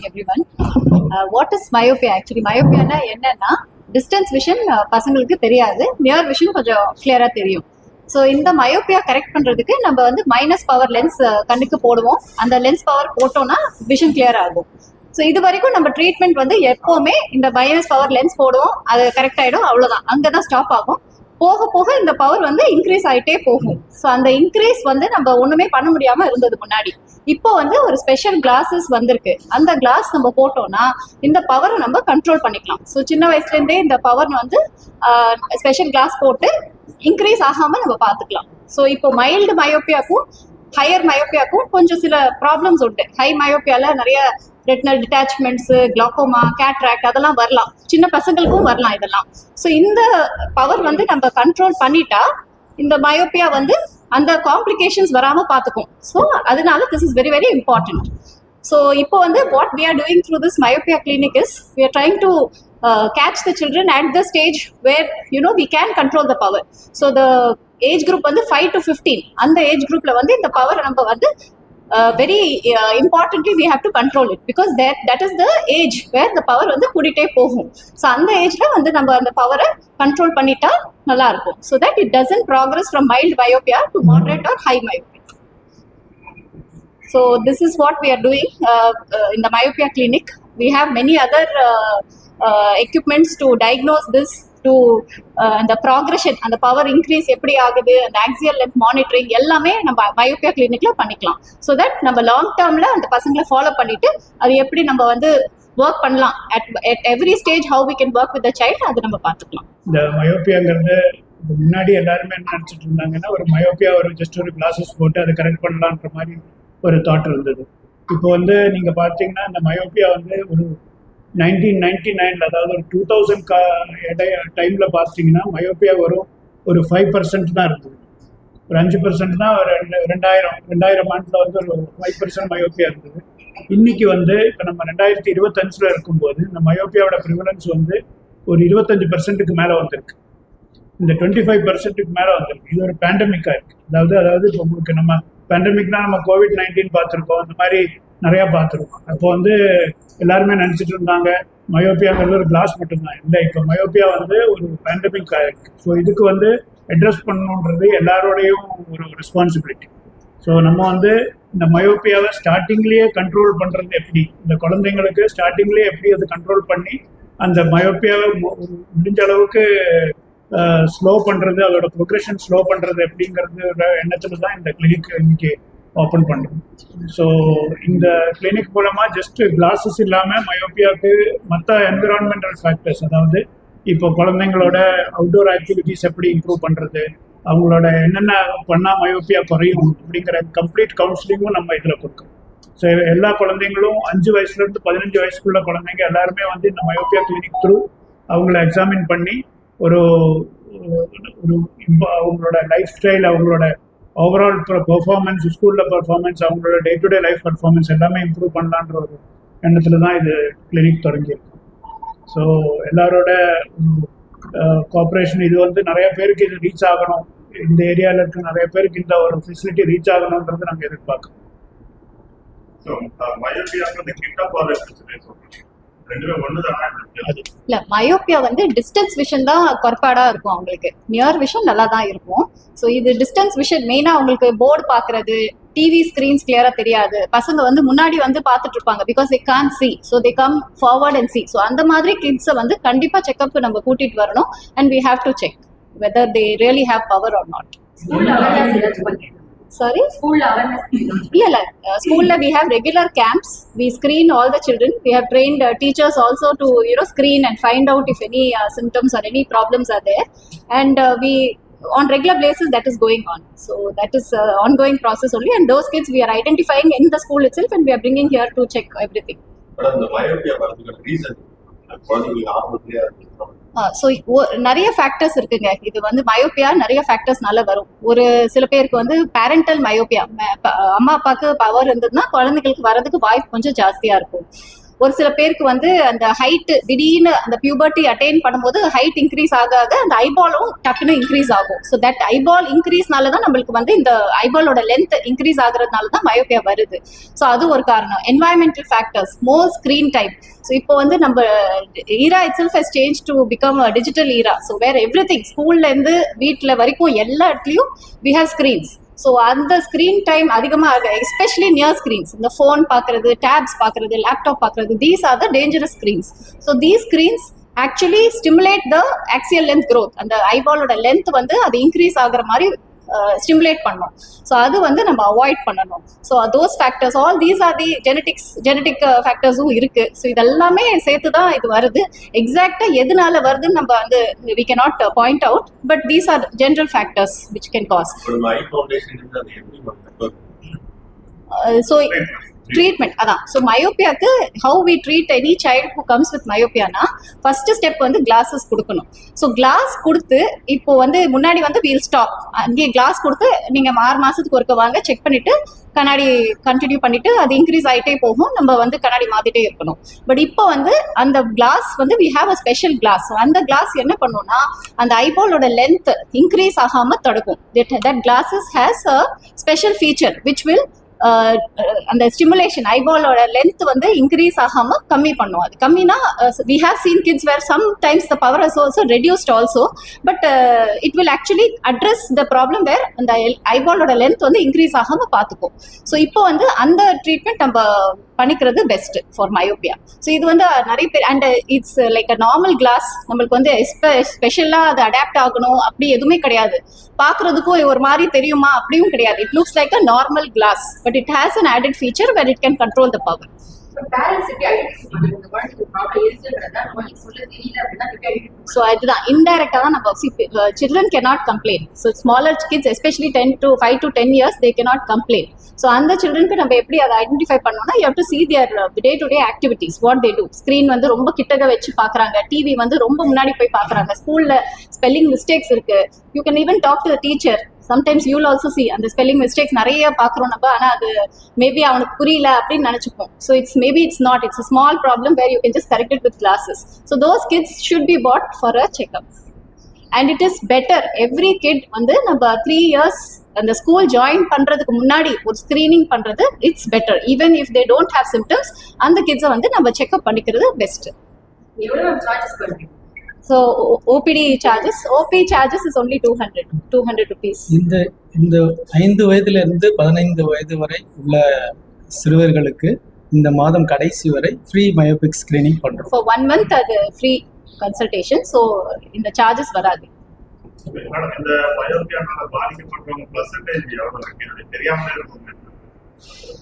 Morning everyone what is myopia actually மயோபியானா என்னன்னா distance vision uh, பசங்களுக்கு தெரியாது. நியர் விஷன் கொஞ்சம் கிளியரா தெரியும். ஸோ இந்த மயோபியா கரெக்ட் பண்றதுக்கு நம்ம வந்து மைனஸ் பவர் லென்ஸ் கண்ணுக்கு போடுவோம். அந்த லென்ஸ் பவர் போட்டோம்னா விஷன் கிளியர் ஆகும். ஸோ இது வரைக்கும் நம்ம ட்ரீட்மெண்ட் வந்து எப்போவுமே இந்த மைனஸ் பவர் லென்ஸ் போடுவோம். அது கரெக்ட் ஆயிடும். அங்கே அங்கதான் ஸ்டாப் ஆகும். போக போக இந்த பவர் வந்து இன்க்ரீஸ் ஆயிட்டே போகும். ஸோ அந்த இன்க்ரீஸ் வந்து நம்ம ஒண்ணுமே பண்ண முடியாம இருந்தது முன்னாடி. இப்போ வந்து ஒரு ஸ்பெஷல் கிளாஸஸ் வந்திருக்கு. அந்த கிளாஸ் நம்ம போட்டோம்னா இந்த பவரை நம்ம கண்ட்ரோல் பண்ணிக்கலாம். ஸோ சின்ன வயசுல இருந்தே இந்த பவர் வந்து ஸ்பெஷல் கிளாஸ் போட்டு இன்க்ரீஸ் ஆகாம நம்ம பார்த்துக்கலாம். ஸோ இப்போ மைல்டு மயோப்பியாக்கும் ஹையர் மயோப்பியாக்கும் கொஞ்சம் சில ப்ராப்ளம்ஸ் உண்டு. ஹை மயோப்பியால நிறைய ரெட்டினல் டிட்டாச்மெண்ட்ஸ் கிளாக்கோமா கேட்ராக்ட் அதெல்லாம் வரலாம். சின்ன பசங்களுக்கும் வரலாம் இதெல்லாம். ஸோ இந்த பவர் வந்து நம்ம கண்ட்ரோல் பண்ணிட்டா இந்த மயோப்பியா வந்து அந்த காம்ப்ளிகேஷன்ஸ் வராம பார்த்துக்கும் ஸோ அதனால this is very very important so இப்போ வந்து what we are doing through this myopia clinic is we are trying to catch the children at the stage where where we can control the power so the age the வந்து five to fifteen அந்த age குரூப்ல வந்து இந்த power நம்ம வந்து very importantly we have to control it because that that is the age where the power வந்து கூட்டிகிட்டே போகும். ஸோ அந்த ஏஜில் வந்து நம்ம அந்த பவரை கண்ட்ரோல் பண்ணிட்டா நல்லா இருக்கும். So that it doesn't progress from mild myopia to moderate or high myopia so this is what we are doing இந்த myopia clinic. We have many other uh, uh, equipments to diagnose this. To uh, அந்த progression அந்த power increase எப்படி ஆகுது அந்த axial length monitoring எல்லாமே நம்ம myopia கிளினிக்ல பண்ணிக்கலாம். ஸோ தட் நம்ம லாங் டேர்ம்ல அந்த பசங்களை ஃபாலோ பண்ணிட்டு அது எப்படி நம்ம வந்து ஒர்க் பண்ணலாம். At at every stage how we can work with the child அது நம்ம பார்த்துக்கலாம். இந்த மயோப்பியாங்கிறது முன்னாடி எல்லாருமே என்ன நினச்சிட்டு இருந்தாங்கன்னா ஒரு மயோபியா ஒரு ஜஸ்ட் ஒரு கிளாஸஸ் போட்டு அதை கரெக்ட் பண்ணலான்ற மாதிரி ஒரு தாட் இருந்தது. இப்போ வந்து நீங்கள் பார்த்தீங்கன்னா இந்த மயோப்பியா வந்து ஒரு நைன்டீன் நைன்டி நைனில் அதாவது ஒரு டூ தௌசண்ட் கா டைமில் பார்த்தீங்கன்னா மயோப்பியா வரும். ஒரு ஃபைவ் பர்சன்ட் தான் இருந்தது. ஒரு அஞ்சு பர்சன்ட் தான் ஒரு ரெண்டு ரெண்டாயிரம் ரெண்டாயிரம் ஆண்டில் வந்து ஒரு ஃபைவ் பர்சன்ட் மயோப்பியா இருந்தது. இன்னைக்கு வந்து இப்போ நம்ம ரெண்டாயிரத்தி இருபத்தஞ்சில் இருக்கும்போது இந்த மயோப்பியாவோட ப்ரிவலன்ஸ் வந்து ஒரு இருபத்தஞ்சு பர்சன்ட்டுக்கு மேலே வந்திருக்கு. இந்த டுவெண்ட்டி ஃபைவ் பர்சன்ட்டுக்கு மேலே வந்திருக்கு. இது ஒரு பேண்டமிக்காக இருக்குது அதாவது அதாவது இப்போ உங்களுக்கு நம்ம பேண்டமிக்னா நம்ம கோவிட் நைன்டீன் பார்த்துருக்கோம். அந்த மாதிரி நிறையா பார்த்துருக்கோம். அப்போ வந்து எல்லாருமே நினச்சிட்டு இருந்தாங்க மயோப்பியாங்கிறது ஒரு கிளாஸ் மட்டும்தான். இல்லை இப்போ மயோப்பியா வந்து ஒரு பேண்டமிக் ஆயிருக்கு. ஸோ இதுக்கு வந்து அட்ரஸ் பண்ணணுன்றது எல்லாரோடையும் ஒரு ரெஸ்பான்சிபிலிட்டி ஸோ நம்ம வந்து இந்த மயோப்பியாவை ஸ்டார்டிங்லேயே கண்ட்ரோல் பண்ணுறது எப்படி? இந்த குழந்தைங்களுக்கு ஸ்டார்டிங்லேயே எப்படி அது கண்ட்ரோல் பண்ணி அந்த மயோப்பியாவை மு- முடிஞ்ச அளவுக்கு ஸ்லோ பண்ணுறது அதோட ப்ரொக்ரெஷன் ஸ்லோ பண்ணுறது எப்படிங்கிறது எண்ணத்தில் தான் இந்த கிளினிக் இன்னைக்கு ஓப்பன் பண்ணுறோம் ஸோ இந்த கிளினிக் மூலமாக ஜஸ்ட் கிளாஸஸ் இல்லாமல் மயோப்பியாவுக்கு மற்ற என்விரான்மெண்டல் ஃபேக்டர்ஸ் அதாவது இப்போ குழந்தைங்களோட அவுட்டோர் ஆக்டிவிட்டீஸ் எப்படி இம்ப்ரூவ் பண்ணுறது அவங்களோட என்னென்ன பண்ணால் மயோப்பியா குறையும் அப்படிங்கிற கம்ப்ளீட் கவுன்சிலிங்கும் நம்ம இதில் கொடுக்குறோம் ஸோ எல்லா குழந்தைங்களும் அஞ்சு வயசுலேருந்து பதினஞ்சு வயசுக்குள்ள குழந்தைங்க எல்லாருமே வந்து இந்த மயோப்பியா கிளினிக் த்ரூ அவங்கள எக்ஸாமின் பண்ணி ஒரு ஒரு அவங்களோட லைஃப் ஸ்டைல் அவங்களோட ஓவரால் பெர்ஃபார்மன்ஸ் ஸ்கூலில் பர்ஃபார்மன்ஸ் அவங்களோட day to day life performance எல்லாமே இம்ப்ரூவ் பண்ணலான்ற ஒரு எண்ணத்தில் தான் இது கிளினிக் தொடங்கியிருக்கு. ஸோ எல்லாரோட கோஆப்ரேஷன் இது வந்து நிறைய பேருக்கு இது ரீச் ஆகணும். இந்த ஏரியாவில் இருக்க நிறைய பேருக்கு இந்த ஒரு ஃபெசிலிட்டி ரீச் ஆகணுன்றது நாங்கள் எதிர்பார்க்குறோம். ஸோ மயோபியாங்கிறது கிட்ட பார்வை பிரச்சனை இல்ல மயோப்பியா வந்து டிஸ்டன்ஸ் விஷன் தான் குறைபாடா இருக்கும் அவங்களுக்கு. நியர் விஷன் நல்லா தான் இருக்கும். ஸோ இது டிஸ்டன்ஸ் விஷன் மெயினா அவங்களுக்கு போர்டு பாக்குறது டிவி ஸ்கிரீன்ஸ் கிளியரா தெரியாது. பசங்க வந்து முன்னாடி வந்து பார்த்துட்டு இருப்பாங்க because they can't see so they come forward and see so அந்த மாதிரி கிட்ஸை வந்து கண்டிப்பா செக்அப் நம்ம கூட்டிட்டு வரணும். And we have to check whether they really have power or not Sorry? School awareness. yeah, uh, school we have regular camps. We screen all the children. We have trained uh, teachers also to you know screen and find out if any uh, symptoms or any problems are there, and uh, we on regular basis that is going on. So that is uh, ongoing process only, and those kids we are identifying in the school itself, and we are bringing here to check everything. But the myopia, reason, according to so நிறைய factors இருக்குங்க. இது வந்து myopia நிறைய ஃபேக்டர்ஸ்னால வரும். ஒரு சில பேருக்கு வந்து பேரண்டல் மயோப்பியா அம்மா அப்பாவுக்கு பவர் இருந்ததுன்னா குழந்தைகளுக்கு வரதுக்கு வாய்ப்பு கொஞ்சம் ஜாஸ்தியா இருக்கும். ஒரு சில பேருக்கு வந்து அந்த ஹைட் திடீர்னு அந்த பியூபர்ட்டி அட்டைன் பண்ணும்போது ஹைட் இன்க்ரீஸ் ஆக ஆக அந்த ஐபாலும் டக்குன்னு இன்க்ரீஸ் ஆகும். ஸோ தட் ஐபால் இன்க்ரீஸ்னால தான் நம்மளுக்கு வந்து இந்த ஐபாலோட லென்த் இன்க்ரீஸ் ஆகுறதுனால தான் மயோபியா வருது. ஸோ அது ஒரு காரணம். Environmental factors more screen time so இப்போ வந்து நம்ம era itself has changed to become digital era so வேற எவ்ரி திங் ஸ்கூல்லேருந்து வீட்டில் வரைக்கும் எல்லா இடத்துலையும் வி ஹவ் ஸ்க்ரீன்ஸ் ஸோ அந்த ஸ்க்ரீன் டைம் அதிகமாக எஸ்பெஷலி நியர் ஸ்க்ரீன்ஸ் இந்த ஃபோன் பார்க்குறது டேப்ஸ் பார்க்குறது லேப்டாப் பார்க்குறது these are the dangerous screens so these screens actually stimulate the axial length growth அந்த ஐபாலோட லென்த் வந்து அது இன்க்ரீஸ் ஆகுற மாதிரி ஸ்டிமுலேட் பண்ணும் ஸோ அது வந்து நம்ம அவாய்ட் பண்ணணும். So those factors all these are the genetics genetic ஃபேக்டர்ஸும் இருக்கு. ஸோ இதெல்லாமே சேர்த்து தான் இது வருது. எக்ஸாக்டா எதனால வருதுன்னு நம்ம வந்து we cannot point out but these are general factors which can cause so treatment அதான். So மயோப்பியாக்கு how we treat any child who comes with மயோபியானா first step வந்து கிளாஸஸ் கொடுக்கணும். ஸோ கிளாஸ் கொடுத்து இப்போ வந்து முன்னாடி வந்து வீல் ஸ்டாப் அங்கேயே கிளாஸ் கொடுத்து நீங்கள் ஆறு மாதத்துக்கு ஒருக்க வாங்க செக் பண்ணிட்டு கண்ணாடி கண்டினியூ பண்ணிட்டு அது இன்க்ரீஸ் ஆகிட்டே போகும். நம்ம வந்து கண்ணாடி மாத்திட்டே இருக்கணும். பட் இப்போ வந்து அந்த கிளாஸ் வந்து we have a special glass அந்த கிளாஸ் என்ன பண்ணும்னா அந்த ஐபாலோட லென்த் இன்க்ரீஸ் ஆகாம தடுக்கும். That glasses has a special feature which will அந்த ஸ்டிமுலேஷன் ஐபாலோட லென்த் வந்து இன்க்ரீஸ் ஆகாம கம்மி பண்ணும். அது கம்மினா we have seen kids where sometimes the power is also reduced also but it will actually address the problem where அந்த ஐபாலோட length வந்து இன்க்ரீஸ் ஆகாம பார்த்துக்கும் ஸோ இப்போ வந்து அந்த ட்ரீட்மெண்ட் நம்ம பண்ணிக்கிறது பெஸ்ட் ஃபார் மயோபியா ஸோ இது வந்து நிறைய பேர் and it's like a normal glass நம்மளுக்கு வந்து ஸ்பெஷலாக அது அடாப்ட் ஆகணும். அப்படி எதுவுமே கிடையாது. பார்க்கறதுக்கும் ஒரு மாதிரி தெரியுமா? அப்படியும் கிடையாது. It looks like a normal glass but can control the power parents எப்படி ஐடென்டிஃபை பண்ணுறது இந்த குழந்தைக்கு ப்ராப்ளம் இருக்குன்றதா நம்ம ஸோ அதுதான் இன்டைரக்டாக தான் children cannot complain. So smaller kids especially ten to five to ten years they cannot complain. So அந்த சில்ட்ரனுக்கு நம்ம எப்படி அதை ஐடென்டிஃபை பண்ணோம்னா you to see their day to day activities what they do screen வந்து ரொம்ப கிட்டக வச்சு பார்க்குறாங்க டிவி வந்து ரொம்ப முன்னாடி போய் பார்க்குறாங்க ஸ்கூலில் ஸ்பெல்லிங் மிஸ்டேக்ஸ் இருக்கு. You can even talk to the teacher sometimes you'll also see அந்த ஸ்பெல்லிங் மிஸ்டேக்ஸ் நிறைய பார்க்குறோம் நம்ம ஆனால் அது மேபி அவனுக்கு புரியல அப்படின்னு நினச்சிப்போம். So it's maybe it's not it's small problem where you can just corrected with glasses so those kids should be put for a checkup and it is better every kid வந்து நம்ம three years அந்த school join பண்றதுக்கு முன்னாடி ஒரு screening பண்றது it's better even if they don't have symptoms அந்த கிட்ஸை வந்து நம்ம செக்அப் பண்ணிக்கிறது பெஸ்ட் எவ்வளோ சார்ஜஸ் பண்ணுறீங்க so OPD charges OP charges is only two hundred two hundred rupees இந்த இந்த ஐந்து வயதிலிருந்து பதினைந்து வயது வரை உள்ள சிறுவர்களுக்கு இந்த மாதம் கடைசி வரை ஃப்ரீ மயோபிக் ஸ்கிரீனிங் பண்றோம். ஃபார் ஒன் மந்த் அது ஃப்ரீ கன்சல்டேஷன் ஸோ இந்த சார்ஜஸ் வராது. மேடம் இந்த பயோபியானால பாதிக்கப்பட்டவங்க பர்சன்டேஜ் எவ்வளவு இருக்கு? தெரியாம இருக்கும்.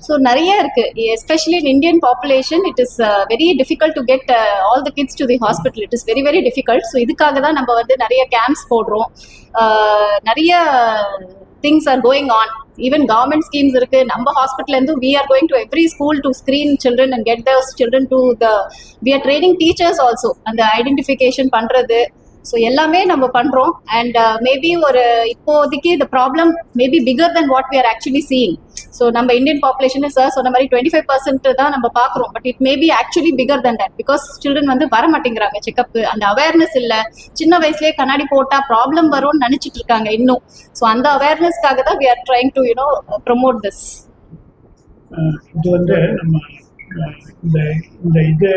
ஸோ நிறைய இருக்கு. Especially in Indian population it is very difficult to get all the kids to the hospital it is very very difficult so இதுக்காக தான் நம்ம வந்து நிறைய கேம்ப்ஸ் போடுறோம். நிறைய things are going on even government schemes இருக்கு. நம்ம ஹாஸ்பிட்டல் இருந்து we are going to every school to screen children and get those children to the we are training teachers also அந்த ஐடென்டிஃபிகேஷன் பண்றது. ஸோ எல்லாமே நம்ம பண்றோம். அண்ட் மேபி uh, ஒரு இப்போதைக்கு இந்த problem maybe bigger then what we are actually seeing so நம்ம Indian population sir சொன்ன மாதிரி டுவெண்ட்டி ஃபைவ் பர்சன்ட் தான் நம்ம பார்க்குறோம். But it maybe actually bigger than that because children வந்து வர மாட்டேங்கிறாங்க செக்அப் அந்த அவேர்னஸ் இல்லை. சின்ன வயசுலேயே கண்ணாடி போட்டால் ப்ராப்ளம் வரும்னு நினச்சிட்டு இருக்காங்க இன்னும். ஸோ அந்த அவேர்னஸ்க்காக தான் we are trying to you know promote this இது வந்து நம்ம இந்த இந்த இது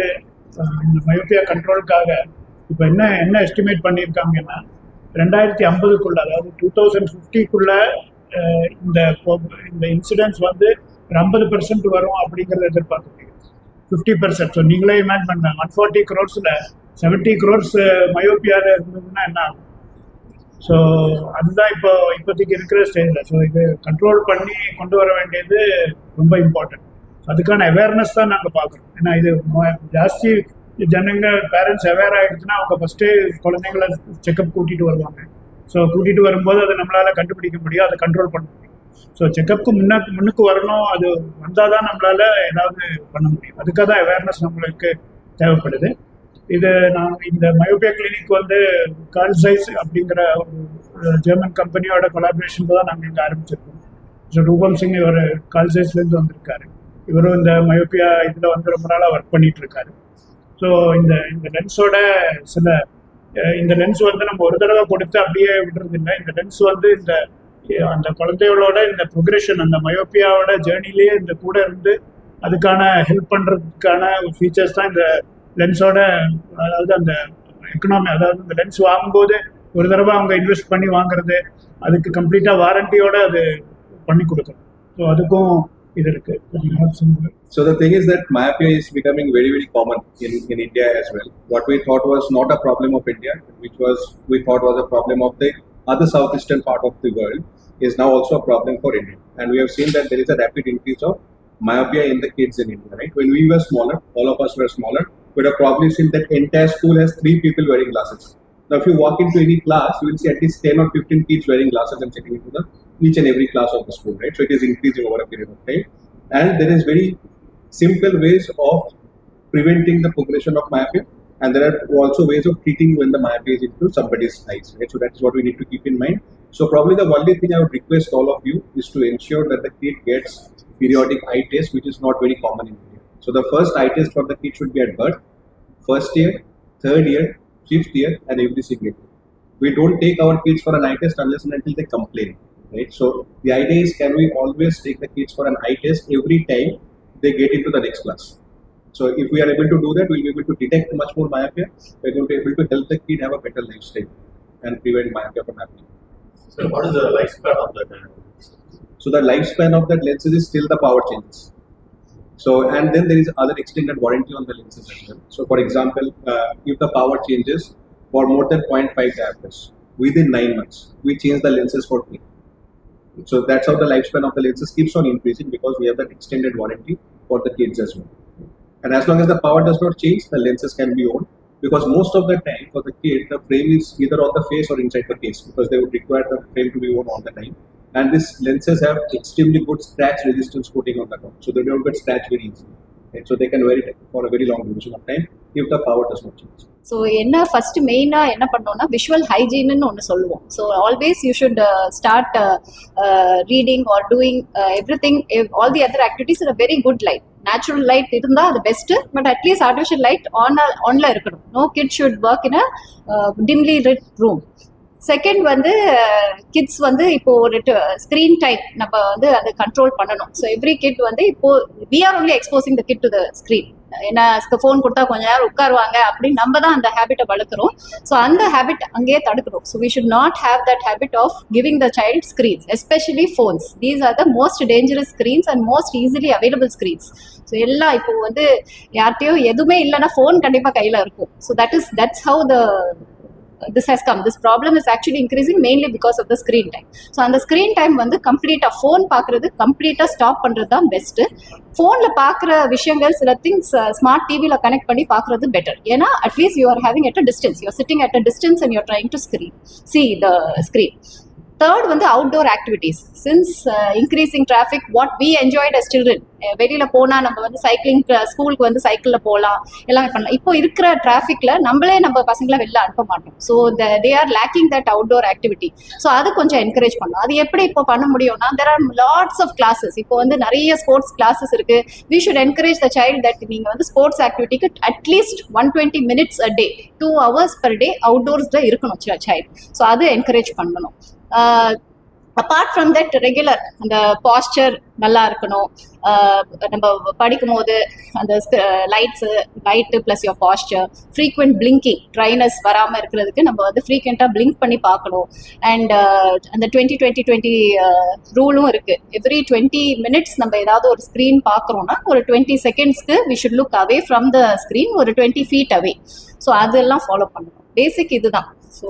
இந்த மயோபியா கண்ட்ரோலுக்காக இப்போ என்ன என்ன எஸ்டிமேட் பண்ணியிருக்காங்கன்னா ரெண்டாயிரத்தி ஐம்பதுக்குள்ள அதாவது டூ தௌசண்ட் ஃபிஃப்டிக்குள்ள இந்த இந்த இன்சிடென்ட்ஸ் வந்து ஒரு ஐம்பது பெர்சன்ட் வரும் அப்படிங்கிறத எதிர்பார்க்க முடியும் ஃபிஃப்டி பெர்சன்ட் ஸோ நீங்களே இமேஜ் பண்ணுங்க ஒன் ஃபார்ட்டி க்ரோர்ஸில் செவன்ட்டி க்ரோர்ஸ் மயோபியாவில் இருந்ததுன்னா என்ன ஆகும்? ஸோ அதுதான் இப்போ இப்போதைக்கு இருக்கிற ஸ்டேஜில் ஸோ இது கண்ட்ரோல் பண்ணி கொண்டு வர வேண்டியது ரொம்ப இம்பார்ட்டன்ட் அதுக்கான அவேர்னஸ் தான் நாங்கள் பார்க்குறோம். ஏன்னா இது ஜாஸ்தி ஜனங்க பேரண்ட்ஸ் அவேர் ஆகிடுச்சுன்னா அவங்க ஃபஸ்ட்டே குழந்தைங்கள செக்கப் கூட்டிகிட்டு வருவாங்க. ஸோ கூட்டிகிட்டு வரும்போது அதை நம்மளால் கண்டுபிடிக்க முடியும் அதை கண்ட்ரோல் பண்ண முடியும். ஸோ செக்கப்புக்கு முன்ன முன்னுக்கு வரணும் அது வந்தால் தான் நம்மளால் ஏதாவது பண்ண முடியும். அதுக்காக தான் அவேர்னஸ் நம்மளுக்கு தேவைப்படுது. இது நான் இந்த மயோபியா கிளினிக் வந்து கால்சைஸ் அப்படிங்கிற ஒரு ஜெர்மன் கம்பெனியோட கொலாபரேஷன் தான் நாங்கள் இங்கே ஆரம்பிச்சிருக்கோம். ஸோ ரூபம் சிங் இவர் கால்சைஸ்லேருந்து வந்திருக்காரு. இவரும் இந்த மயோபியா இதில் வந்து ரொம்ப நாளாக ஒர்க் பண்ணிட்டு இருக்காரு. ஸோ இந்த இந்த லென்ஸோட சில இந்த லென்ஸ் வந்து நம்ம ஒரு தடவை கொடுத்து அப்படியே விடுறது இல்லை இந்த லென்ஸ் வந்து இந்த அந்த குழந்தைகளோட இந்த ப்ரொக்ரெஷன் அந்த மயோப்பியாவோட ஜேர்னிலேயே இந்த கூட இருந்து அதுக்கான ஹெல்ப் பண்ணுறதுக்கான ஃபீச்சர்ஸ் தான் இந்த லென்ஸோட அதாவது அந்த எக்கனாமி அதாவது இந்த லென்ஸ் வாங்கும்போது ஒரு தடவை அவங்க இன்வெஸ்ட் பண்ணி வாங்குறது அதுக்கு கம்ப்ளீட்டாக வாரண்டியோட அது பண்ணி கொடுக்கணும். ஸோ அதுக்கும் occurred. So the thing is that myopia is becoming very, very common in, in India as well. What we thought was not a problem of India, which was we thought was a problem of the other southeastern part of the world, is now also a problem for India. And we have seen that there is a rapid increase of myopia in the kids in India, right? When we were smaller, all of us were smaller, we would have probably seen that entire school has three people wearing glasses. Now, if you walk into any class, you will see at least 10 or 15 kids wearing glasses and checking into the each and every class of the school, right? So it is increasing over a period of time. And there is very simple ways of preventing the progression of myopia. And there are also ways of treating when the myopia is into somebody's eyes, right? So that's what we need to keep in mind. So probably the only thing I would request all of you is to ensure that the kid gets periodic eye test, which is not very common in India. So the first eye test for the kid should be at birth, first year, third year, fifth year, and every single year. We don't take our kids for an eye test unless and until they complain, right? So the idea is, can we always take the kids for an eye test every time they get into the next class? So if we are able to do that, we'll be able to detect much more myopia. We're going to be able to help the kid have a better lifestyle and prevent myopia from happening. So what is the lifespan of that? So the lifespan of that lenses is still the power changes. So and then there is other extended warranty on the lenses as well. So for example, uh, if the power changes for more than 0.5 diopters within nine months, we change the lenses for free. So that's how the lifespan of the lenses keeps on increasing because we have that extended warranty for the kids as well. And as long as the power does not change, the lenses can be owned because most of the time for the kid, the frame is either on the face or inside the case because they would require the frame to be worn all the time. And these lenses have extremely good scratch resistance coating on the top, so they don't get scratched very easily. Right? So they can wear it for a very long duration of time if the power so என்ன first மெயினாக என்ன பண்ணோம்னா visual ஹைஜீன்னு ஒன்று சொல்லுவோம். So always you should start reading or doing every thing all the other activities in very good light natural light இருந்தால் அது best but at least artificial light on ஆன்ல இருக்கணும். No kid should work in a dimly lit room second வந்து kids வந்து இப்போ ஒரு screen time நம்ம வந்து அதை கண்ட்ரோல் பண்ணணும். ஸோ எவ்ரி கிட் வந்து இப்போ we are only exposing the kid to the screen என்ன ஃபோன் கொடுத்தா கொஞ்ச நேரம் உட்காருவாங்க அப்படின்னு நம்ம தான் அந்த ஹேபிட்டை வளர்க்குறோம். ஸோ அந்த ஹேபிட் அங்கேயே தடுக்கணும். So we should not have that habit of giving the child screens especially phones these are the most dangerous screens and most easily available screens so எல்லாம் இப்போ வந்து யார்கிட்டயோ எதுவுமே இல்லைன்னா ஃபோன் கண்டிப்பாக கையில் இருக்கும். So that is that's how the this has come this problem is actually increasing mainly because of the screen time so அந்த ஸ்க்ரீன் டைம் வந்து கம்ப்ளீட்டாக ஃபோன் பார்க்குறது கம்ப்ளீட்டாக ஸ்டாப் பண்ணுறது தான் பெஸ்ட்டு ஃபோனில் பார்க்குற விஷயங்கள் சில திங்ஸ் ஸ்மார்ட் டிவியில் கனெக்ட் பண்ணி பார்க்குறது பெட்டர் ஏன்னா at least you are having at a distance you're sitting at a distance and your trying to screen see the screen third வந்து outdoor activities since increasing traffic what we enjoyed as children வெளியில் போனால் நம்ம வந்து cycling ஸ்கூலுக்கு uh, வந்து சைக்கிளில் போகலாம் எல்லாமே பண்ணலாம். இப்போ இருக்கிற டிராஃபிக்கில் நம்மளே நம்ம பசங்களை வெளில அனுப்ப மாட்டோம். So the they are lacking that outdoor activity so அது கொஞ்சம் என்கரேஜ் பண்ணலாம் அது எப்படி இப்போ பண்ண முடியும்னா there are lots of classes இப்போ வந்து நிறைய ஸ்போர்ட்ஸ் கிளாஸஸ் இருக்கு. We should encourage the child that நீங்கள் வந்து sports ஆக்டிவிட்டிக்கு at least one twenty minutes a day two hours per day அவுட்டோர்ஸில் இருக்கணும் சைல்டு ஸோ அது என்கரேஜ் பண்ணணும். அப்பார்ட் ஃப்ரம் தட் ரெகுலர் அந்த பாஸ்டர் நல்லா இருக்கணும். Uh, நம்ம படிக்கும் போது அந்த lights light plus your posture frequent blinking dryness வராமல் இருக்கிறதுக்கு நம்ம வந்து ஃப்ரீக்வெண்ட்டாக பிளிங்க் பண்ணி பார்க்கணும். அண்ட் uh, அந்த டுவெண்ட்டி டுவெண்ட்டி டுவெண்ட்டி ரூலும் இருக்குது எவ்ரி டுவெண்ட்டி மினிட்ஸ் நம்ம ஏதாவது ஒரு ஸ்க்ரீன் பார்க்குறோன்னா ஒரு twenty செகண்ட்ஸ்க்கு we should look away from the screen ஒரு டுவெண்ட்டி ஃபீட் அவே ஸோ அதெல்லாம் ஃபாலோ பண்ணணும். பேசிக் இதுதான் so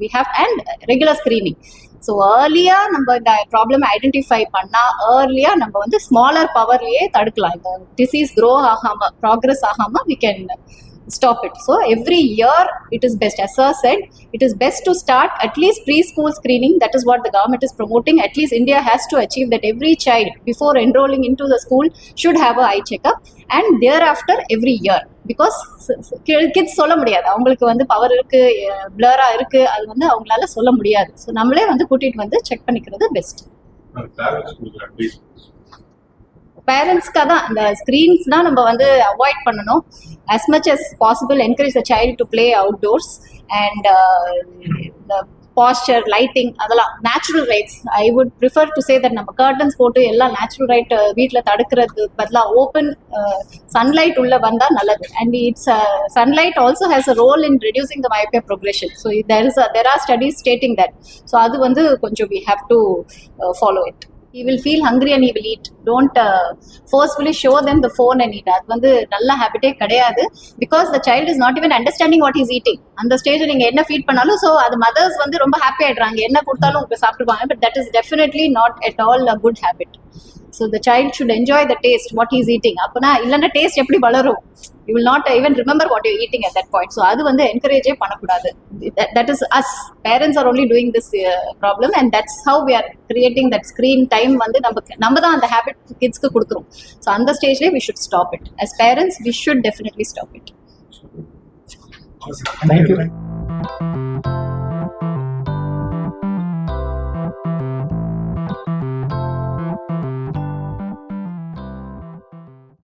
we have and regular screening so ஏர்லியாக நம்ம இந்த ப்ராப்ளம் ஐடென்டிஃபை பண்ணால் ஏர்லியாக நம்ம வந்து ஸ்மாலர் பவர்லேயே தடுக்கலாம் இந்த டிசீஸ் க்ரோ ஆகாமல் ப்ராக்ரஸ் ஆகாமல் we can stop it. So every year it is best. As Sir said, it is best to start at least preschool screening. That is what the government is promoting. At least India has to achieve that every child before enrolling into the school should have a eye checkup and thereafter every year. Because kids சொல்ல முடியாது. அவங்களுக்கு வந்து power இருக்கு பிளரா இருக்கு. அது வந்து அவங்களால சொல்ல முடியாது. ஸோ நம்மளே வந்து கூட்டிட்டு வந்து செக் பண்ணிக்கிறது பெஸ்ட் பேரண்ட்ஸ்க்காக தான் இந்த ஸ்க்ரீன்ஸ் தான் நம்ம வந்து அவாய்ட் பண்ணணும். As much as possible encourage the child to play outdoors and uh, posture lighting அதெல்லாம் natural rights I would prefer to say that நம்ம கர்டன்ஸ் போட்டு எல்லாம் நேச்சுரல் ரைட் வீட்டில் தடுக்கிறது பதிலாக ஓப்பன் சன்லைட் உள்ள வந்தால் நல்லது. And it's sunlight also has a role in reducing the myopia progression so there is there are studies stating that so அது வந்து கொஞ்சம் we have to follow it you will feel hungry and you will eat don't uh, forcefully show them the phone அது வந்து நல்ல ஹேபிட்டே கிடையாது. Because the child is not even understanding what is eating அந்த stage நீங்க என்ன feet பண்ணாலும் so அது மதர்ஸ் வந்து ரொம்ப ஹாப்பி ஆயிடுறாங்க. என்ன கொடுத்தாலும் உங்களுக்கு சாப்பிடுவாங்க but that is definitely not at all a good habit so the child should enjoy the taste what is eating அப்போனா இல்லைன்னா டேஸ்ட் எப்படி வளரும்? You will not even remember what you eating at that point so அது வந்து என்கரேஜே பண்ணக்கூடாது. That is as parents are only doing this problem and that's how we are creating that screen time வந்து நமக்கு நம்ம தான் அந்த ஹேபிட் கிட்ஸ்க்கு கொடுக்குறோம். ஸோ அந்த ஸ்டேஜ்லேயே we should stop it as parents we should definitely stop it thank you